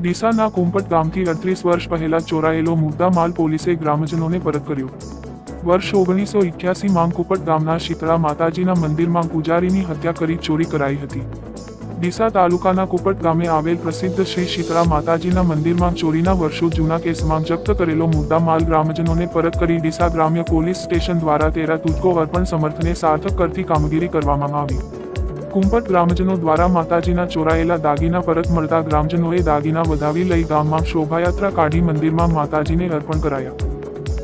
ડીસાના કુંપટ ગામથી અડત્રીસ વર્ષ પહેલા ચોરાયેલો મુદ્દા માલ પોલીસે ગ્રામજનોને પરત કર્યો. વર્ષ ઓગણીસો ઇઠ્યાસી માં કુપટ ગામના શીતળા માતાજીના મંદિરમાં પૂજારીની હત્યા કરી ચોરી કરાઈ હતી. ડીસા તાલુકાના કુપટ ગામે આવેલ પ્રસિદ્ધ શ્રી શીતળા માતાજીના મંદિરમાં ચોરીના વર્ષો જૂના કેસમાં જપ્ત કરેલો મુદ્દા માલ ગ્રામજનોને પરત કરી ડીસા ગ્રામ્ય પોલીસ સ્ટેશન દ્વારા તેરા તુજકો અર્પણ સમર્થને સાર્થક કરતી કામગીરી કરવામાં આવી. કુંપટ ગ્રામજનો દ્વારા માતાજીના ચોરાયેલા દાગીના પરત મળતા ગ્રામજનોએ દાગીના વધાવી લઈ ગામમાં શોભાયાત્રા કાઢી મંદિરમાં માતાજીને અર્પણ કરાયા.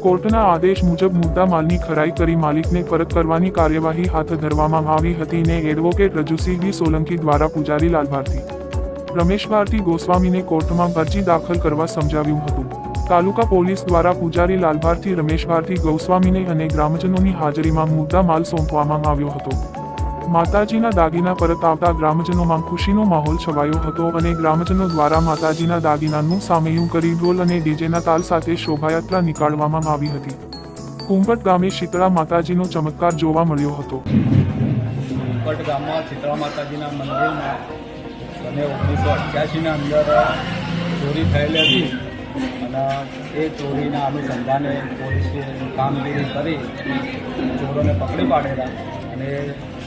કોર્ટના આદેશ મુજબ મુદ્દા માલની ખરાઈ કરી માલિકને પરત કરવાની કાર્યવાહી હાથ ધરવામાં આવી હતી ને એડવોકેટ રજુસિંહ સોલંકી દ્વારા પૂજારી લાલ ભારતી. રમેશ ભારતી ગોસ્વામીને કોર્ટમાં અરજી દાખલ કરવા સમજાવ્યું હતું. તાલુકા પોલીસ દ્વારા પૂજારી લાલ ભારતી, રમેશ ભારતી ગોસ્વામીને અને ગ્રામજનોની હાજરીમાં મુદ્દા માલ સોંપવામાં આવ્યો હતો. માતાજીના દાગીના પરત આવતા ગ્રામજનોમાં ખુશીનો માહોલ છવાયો હતો અને ગ્રામજનો દ્વારા માતાજીના દાગીનાનું સામેયું કરી ઢોલ અને ડીજેના તાલ સાથે શોભાયાત્રા નીકાળવામાં આવી હતી. કુંભટ ગામે શીતળા માતાજીનો ચમત્કાર જોવા મળ્યો હતો. કુંભટ ગામમાં શીતળા માતાજીના મંદિરમાં અને ઓગણીસો અઠ્યાસીના અંદર ચોરી થયેલી હતી. અને એ ચોરીના અનુસંધાને પોલીસે કામગીરી કરી ચોરોને પકડી પાડેલા. અને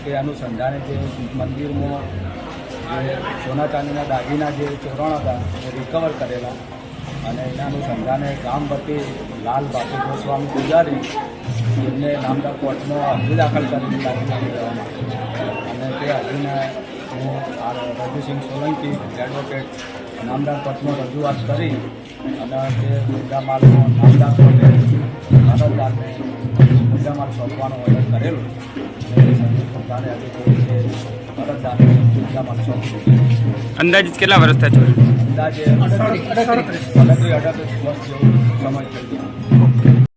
તે અનુસંધાને જે મંદિરમાં જે સોના ચાંદીના દાગીના જે ચોરણ હતા, એ રિકવર કરેલા. અને એના અનુસંધાને ગામ વતી લાલ બાપુ ગોસ્વામી પૂજારી એમને નામદાર કોર્ટમાં અરજી દાખલ કરી દાગીના મેળવવા અને તે અરજીને હું આ રઘુસિંહ સોલંકી એડવોકેટ નામદાર કોર્ટમાં રજૂઆત કરી અને તે મુદ્દા માલનો નામદાર કોર્ટે મુદ્દા માલ સોંપવાનો ઓર્ડર કરેલો અને તે સંદર્ભે આજે પોલીસે અરજદારને મુદ્દા માલ સોંપ્યો અંદાજિત કેટલા વર્ષ થયા છે? અંદાજે અડત્રીસ અડત્રીસ અડત્રીસ વર્ષ જેવું સમય થઈ ગયો